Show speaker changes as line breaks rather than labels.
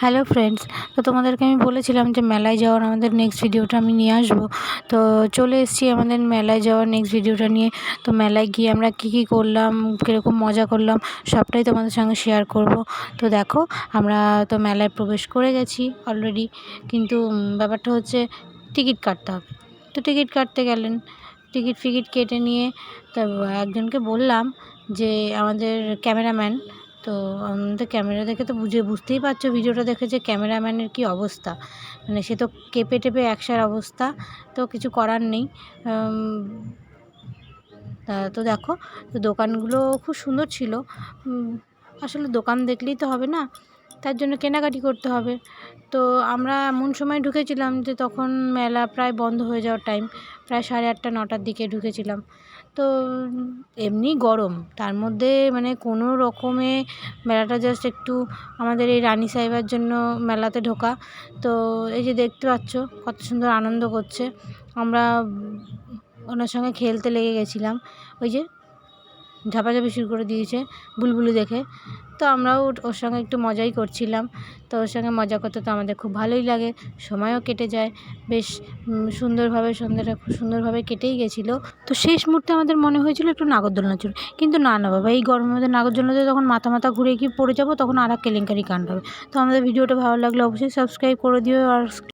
Hello friends তো তোমাদেরকে আমি বলেছিলাম যে মেলায় যাওয়ার আমাদের নেক্সট ভিডিওটা আমি নিয়ে আসব। তো চলে এসেছি আমাদের মেলায় যাওয়ার নেক্সট ভিডিওটা নিয়ে। তো মেলায় গিয়ে আমরা কী কী করলাম, কীরকম মজা করলাম, সবটাই তোমাদের সঙ্গে শেয়ার করব। তো দেখো, আমরা তো মেলায় প্রবেশ করে গেছি অলরেডি কিন্তু ব্যাপারটা হচ্ছে টিকিট কাটতে হবে। তো টিকিট কাটতে গেলেন টিকিট ফিকিট কেটে নিয়ে তো একজনকে বললাম যে আমাদের ক্যামেরাম্যান তো আমাদের ক্যামেরা দেখে তো বুঝে, বুঝতেই পারছ ভিডিওটা দেখে যে ক্যামেরাম্যানের কি অবস্থা। মানে সে তো কেঁপে টেপে একসার অবস্থা, তো কিছু করার নেই। তো দেখো দোকানগুলো খুব সুন্দর ছিল। আসলে দোকান দেখলেই তো হবে না। তার জন্য কেনাকাটি করতে হবে। তো আমরা এমন সময় ঢুকেছিলাম যে তখন মেলা প্রায় বন্ধ হয়ে যাওয়ার টাইম প্রায় সাড়ে আটটা, নটার দিকে ঢুকেছিলাম। তো এমনি গরম, তার মধ্যে মানে কোনো রকমে মেলাটা জাস্ট একটু আমাদের এই রানী সাহেবের জন্য মেলাতে ঢোকা। তো এই যে দেখতে পাচ্ছ, কত সুন্দর আনন্দ করছে। আমরা ওনার সঙ্গে খেলতে লেগে গেছিলাম। ওই যে ঝাপাঝাপি শুরু করে দিয়েছে বুলবুলি দেখে। তো আমরাও ওর সঙ্গে একটু মজাই করছিলাম। তো ওর সঙ্গে মজা করতে তো আমাদের খুব ভালোই লাগে, সময়ও কেটে যায়। বেশ সুন্দরভাবে সন্ধ্যাটা খুব সুন্দরভাবে কেটেই গেছিল। তো শেষ মুহূর্তে আমাদের মনে হয়েছিল একটু নাগরদোলনা চড়ি কিন্তু না না, বাবা, এই গরমের মধ্যে নাগরদোলনাতে তখন মাথা মাথা ঘুরে গিয়ে পড়ে যাব, তখন আর এক কেলেঙ্কারি কাণ্ড হবে। তো আমাদের ভিডিওটা ভালো লাগলে অবশ্যই সাবস্ক্রাইব করে দিও আর